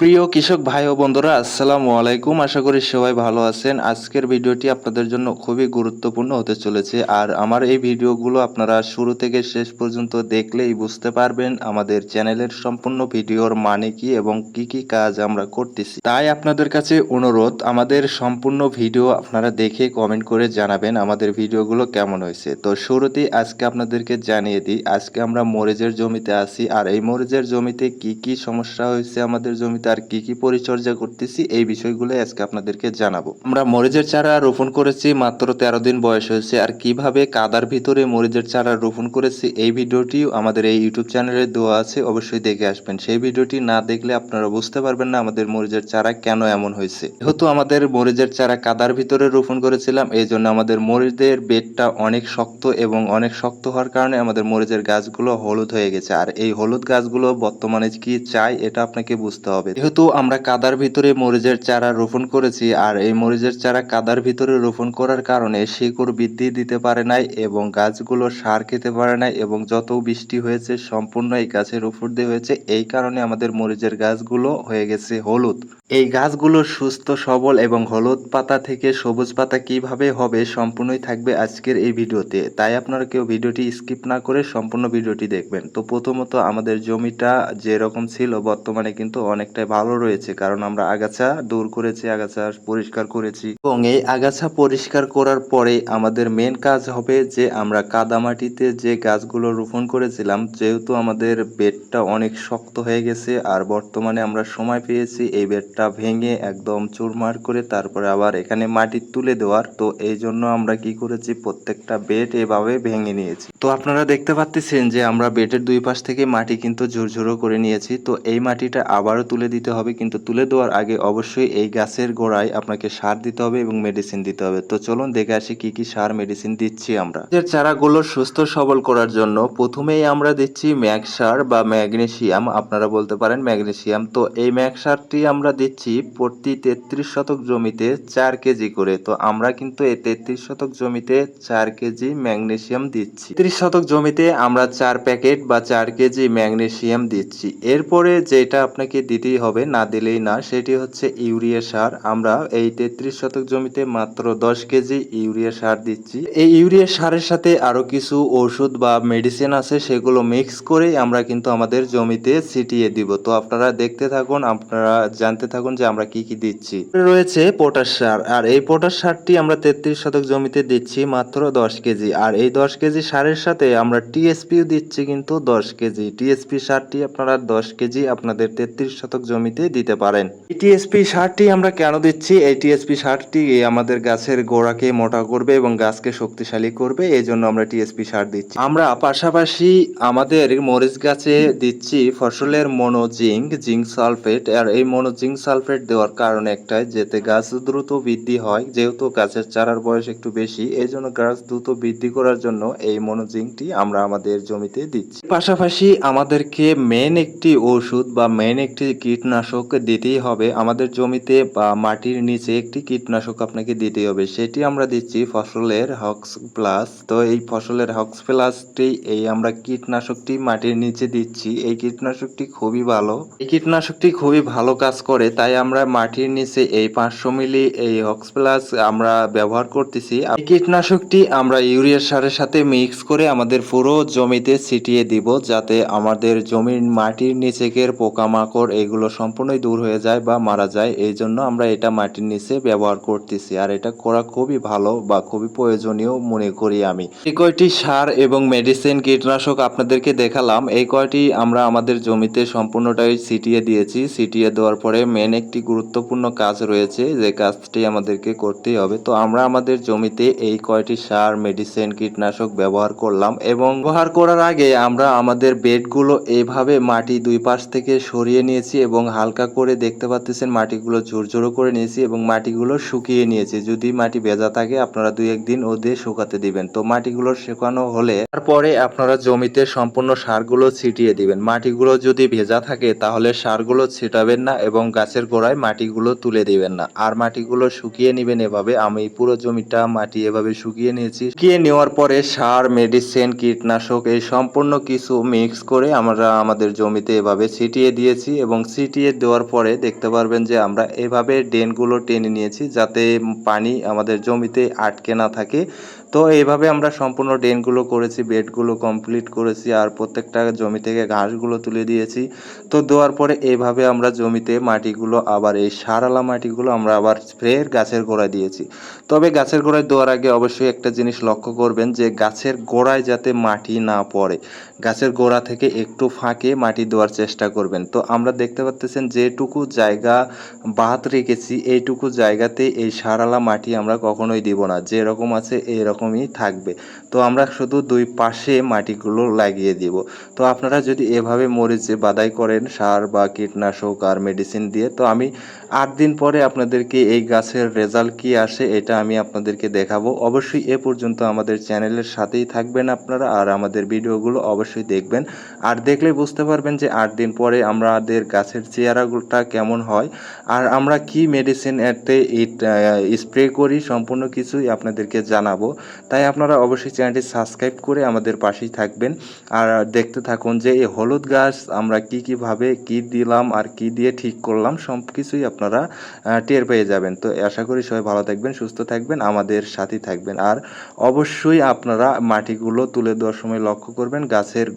প্রিয় কৃষক ভাই ও বন্ধুরা, আসসালামু আলাইকুম। আশা করি সবাই ভালো আছেন। আজকের ভিডিওটি আপনাদের জন্য খুবই গুরুত্বপূর্ণ হতে চলেছে। আর আমার এই ভিডিওগুলো আপনারা শুরু থেকে শেষ পর্যন্ত দেখলেই বুঝতে পারবেন আমাদের চ্যানেলের সম্পূর্ণ ভিডিওর মানে কি এবং কি কি কাজ আমরা করতেছি। তাই আপনাদের কাছে অনুরোধ, আমাদের সম্পূর্ণ ভিডিও আপনারা দেখে কমেন্ট করে জানাবেন আমাদের ভিডিওগুলো কেমন হয়েছে। তো শুরুতেই আজকে আপনাদেরকে জানিয়ে দিই, আজকে আমরা মরিচের জমিতে আছি। আর এই মরিচের জমিতে কি কি সমস্যা হয়েছে আমাদের জমিতে আর কি কি পরিচর্যা করতেছি, এই বিষয়গুলো আজকে আপনাদেরকে জানাব। আমরা মরিচের চারা রোপণ করেছি, মাত্র তেরো দিন বয়স হয়েছে। আর কীভাবে কাদার ভিতরে মরিচের চারা রোপণ করেছি, এই ভিডিওটিও আমাদের এই ইউটিউব চ্যানেলে দেওয়া আছে, অবশ্যই দেখে আসবেন। সেই ভিডিওটি না দেখলে আপনারা বুঝতে পারবেন না আমাদের মরিচের চারা কেন এমন হয়েছে। যেহেতু আমাদের মরিচের চারা কাদার ভিতরে রোপণ করেছিলাম, এই জন্য আমাদের মরিচের বেডটা অনেক শক্ত এবং অনেক শক্ত হওয়ার কারণে আমাদের মরিচের গাছগুলো হলুদ হয়ে গেছে। আর এই হলুদ গাছগুলো বর্তমানে কি চাই, এটা আপনাকে বুঝতে হবে। যেহেতু আমরা কাদার ভিতরে মরিচের চারা রোপণ করেছি, আর এই মরিচের চারা কাদার ভিতরে রোপণ করার কারণে শিকড় বৃদ্ধি দিতে পারে নাই এবং গাছগুলো সার খেতে পারে নাই এবং যত বৃষ্টি হয়েছে সম্পূর্ণ এই গাছের উপর দিয়ে হয়েছে। এই কারণে আমাদের মরিচের গাছগুলো হয়ে গেছে হলুদ। এই গাছগুলো সুস্থ, সবল এবং হলুদ পাতা থেকে সবুজ পাতা কীভাবে হবে সম্পূর্ণই থাকবে আজকের এই ভিডিওতে। তাই আপনারা কেউ ভিডিওটি স্কিপ না করে সম্পূর্ণ ভিডিওটি দেখবেন। তো প্রথমত আমাদের জমিটা যেরকম ছিল বর্তমানে কিন্তু অনেকটাই ভালো রয়েছে, কারণ আমরা আগাছা দূর করেছি, আগাছা পরিষ্কার করেছি। এবং এই আগাছা পরিষ্কার করার পরে আমাদের মেন কাজ হবে যে আমরা কাদামাটিতে যে গাছগুলো রোপণ করেছিলাম, যেহেতু আমাদের বেডটা অনেক শক্ত হয়ে গেছে, আর বর্তমানে আমরা সময় পেয়েছি এই বেডটা ভেঙে একদম চুরমার করে তারপরে আবার এখানে মাটি তুলে দেওয়ার। তো এই জন্য আমরা কি করেছি, প্রত্যেকটা বেড এভাবে ভেঙে নিয়েছি। তো আপনারা দেখতে পাচ্ছেন যে আমরা বেডের দুই পাশ থেকে মাটি কিন্তু ঝুরঝুরো করে নিয়েছি। তো এই মাটিটা আবারও তুলে দিতে হবে, কিন্তু তুলে দেওয়ার আগে অবশ্যই এই গাছের গোড়ায় আপনাকে সার দিতে হবে এবং মেডিসিন দিতে হবে। তো চলুন দেখে আসি কি কি সার মেডিসিন দিচ্ছি আমরা। চারাগুলো সুস্থ সবল করার জন্য প্রথমেই আমরা দিচ্ছি ম্যাগ সার বা ম্যাগনেসিয়াম। আপনারা বলতে পারেন ম্যাগনেসিয়াম। তো এই ম্যাগ সারটি আমরা দিচ্ছি প্রতি তেত্রিশ শতক জমিতে চার কেজি করে। তো আমরা কিন্তু এই তেত্রিশ শতক জমিতে চার কেজি ম্যাগনেসিয়াম দিচ্ছি। ত্রিশ শতক জমিতে আমরা চার প্যাকেট বা চার কেজি ম্যাগনেসিয়াম দিচ্ছি। এরপরে যেটা আপনাকে দিতেই হবে, না দিলেই না। সেটি হচ্ছে ইউরিয়া সার। আমরা এই তেত্রিশ শতক জমিতে মাত্র দশ কেজি ইউরিয়া সার দিচ্ছি। এই ইউরিয়া সারের সাথে আরও কিছু ওষুধ বা মেডিসিন আছে, সেগুলো মিক্স করে আমরা কিন্তু আমাদের জমিতে ছিটিয়ে দিব। তো আপনারা দেখতে থাকুন, আপনারা জানতে থাকুন যে আমরা কি কি দিচ্ছি। রয়েছে পটাশ সার। আর এই পটাশ সারটি আমরা তেত্রিশ শতক জমিতে দিচ্ছি মাত্র দশ কেজি। আর এই দশ কেজি সারের সাথে আমরা টিএসপিও দিচ্ছি কিন্তু দশ কেজি। টিএসপি সারটি আপনারা দশ কেজি আপনাদের তেত্রিশ শতক জমিতে দিতে পারেন। টিএসপি সারটি আমরা কেন দিচ্ছি? এই টিএসপি সারটি আমাদের গাছের গোড়াকে মোটা করবে এবং গাছকে শক্তিশালী করবে এই জন্য আমরা টিএসপি সার দিচ্ছি। আমরা পাশাপাশি আমাদের মরিচ গাছে দিচ্ছি ফসলের মনোজিঙ্ক জিঙ্ক সালফেট, আর এই মনোজিঙ্ক সালফেট দেওয়ার কারণ একটাই, যাতে গাছ দ্রুত বৃদ্ধি হয়, যেহেতু গাছের চারার বয়স একটু বেশি এই জন্য গাছ দ্রুত বৃদ্ধি করার জন্য এই মনোজিঙ্কটি আমরা আমাদের জমিতে দিচ্ছি। পাশাপাশি আমাদেরকে মেন একটি ওষুধ বা মেন একটি কীটনাশক দিতেই হবে। আমাদের জমিতে বা মাটির নিচে একটি কীটনাশক আপনাকে দিতেই হবে। সেটি আমরা দিচ্ছি ফসলের হক্স প্লাস তো এই ফসলের হক্স প্লাসটি এই আমরা কীটনাশকটি মাটির নিচে দিচ্ছি। এই কীটনাশকটি খুবই ভালো। এই কীটনাশকটি খুবই ভালো কাজ করে। তাই আমরা মাটির নিচে এই পাঁচশো মিলি এই হক্স প্লাস আমরা ব্যবহার করতেছি। এই কীটনাশকটি আমরা ইউরিয়া সারের সাথে মিক্স করে আমাদের পুরো জমিতে ছিটিয়ে দিব, যাতে আমাদের জমির মাটির নিচেকের পোকামাকড় এগুলো সম্পূর্ণই দূর হয়ে যায় বা মারা যায়, এই জন্য আমরা এটা মাটির নিচে ব্যবহার করতেছি। আর এটা করা খুবই ভালো বা খুবই প্রয়োজনীয় মনে করি আমি। এই কয়টি সার এবং মেডিসিন কীটনাশক আপনাদেরকে দেখালাম। এই কয়টি আমরা আমাদের জমিতে সম্পূর্ণটাই ছিটিয়ে দিয়েছি। ছিটিয়ে দেওয়ার পরে মেন একটি গুরুত্বপূর্ণ কাজ রয়েছে, যে কাজটি আমাদেরকে করতেই হবে। তো আমরা আমাদের জমিতে এই কয়টি সার, মেডিসিন, কীটনাশক ব্যবহার করলাম এবং ব্যবহার করার আগে আমরা আমাদের বেডগুলো এইভাবে মাটি দুই পাশ থেকে সরিয়ে নিয়েছি এবং হালকা করে দেখতে পাচ্ছেন মাটিগুলো ঝুরঝুরো করে নিয়েছি এবং মাটিগুলো শুকিয়ে নিয়েছি। যদি মাটি ভেজা থাকে, আপনারা দুই একদিন ওদের শুকাতে দিবেন। তো মাটিগুলো শুকানো হলে তারপরে আপনারা জমিতে সম্পূর্ণ সারগুলো ছিটিয়ে দিবেন। মাটিগুলো যদি ভেজা থাকে, তাহলে সারগুলো ছিটাবেন না এবং গাছের গোড়ায় মাটিগুলো তুলে দিবেন না। আর মাটিগুলো শুকিয়ে নেবেন এভাবে। আমি পুরো জমিটা, মাটি এভাবে শুকিয়ে নিয়েছি। শুকিয়ে নেওয়ার পরে সার, মেডিসিন, কীটনাশক, এই সম্পূর্ণ কিছু মিক্স করে আমরা আমাদের জমিতে এভাবে ছিটিয়ে দিয়েছি এবং ছিটিয়ে দেওয়ার পরে দেখতে পারবেন যে আমরা এভাবে ড্রেনগুলো টেনে নিয়েছি যাতে পানি আমাদের জমিতে আটকে না থাকে। তো এইভাবে আমরা সম্পূর্ণ ড্রেনগুলো করেছি, বেডগুলো কমপ্লিট করেছি আর প্রত্যেকটা জমি থেকে ঘাসগুলো তুলে দিয়েছি। তো দেওয়ার পরে এইভাবে আমরা জমিতে মাটিগুলো আবার, এই সারালা মাটিগুলো আমরা আবার ফের গাছের গোড়ায় দিয়েছি। তবে গাছের গোড়ায় দেওয়ার আগে অবশ্যই একটা জিনিস লক্ষ্য করবেন যে গাছের গোড়ায় যাতে মাটি না পড়ে, গাছের গোড়া থেকে একটু ফাঁকে মাটি দেওয়ার চেষ্টা করবেন। তো আমরা দেখতে পাচ্তেছেন যেটুকু জায়গা বাদ রেখেছি, এইটুকু জায়গাতে এই সারালা মাটি আমরা কখনোই দিব না। যেরকম আছে এরকমই থাকবে। তো আমরা শুধু দুই পাশে মাটিগুলো লাগিয়ে দিব। তো আপনারা যদি এভাবে মরিচে বাদাই করেন, সার বা কীটনাশক আর মেডিসিন দিয়ে, তো আমি আট দিন পরে আপনাদেরকে এই গাছের রেজাল্ট কি আসে এটা আমি আপনাদেরকে দেখাবো। অবশ্যই এ পর্যন্ত আমাদের চ্যানেলের সাথেই থাকবেন আপনারা আর আমাদের ভিডিওগুলো অবশ্যই দেখবেন। আর দেখলে বুঝতে পারবেন যে আট দিন পরে আমাদের গাছের চেহারাগুলোটা কেমন হয়। আর আমরা কি মেডিসিন এতে স্প্রে করি সম্পূর্ণ কিছুই আপনাদেরকে জানাব। তাই আপনারা অবশ্যই চ্যানেলটি সাবস্ক্রাইব করে আমাদের পাশেই থাকবেন। আর দেখতে থাকুন যে এই হলুদ গাছ আমরা কি কীভাবে কি দিলাম আর কি দিয়ে ঠিক করলাম সব কিছুই আপনারা আহ, টের পেয়ে যাবেন। তো আশা করি সবাই ভালো থাকবেন সুস্থ থাকবেন আমাদের সাথেই থাকবেন। আর অবশ্যই আপনারা মাটিগুলো তুলে দেওয়ার সময় লক্ষ্য করবেন গাছের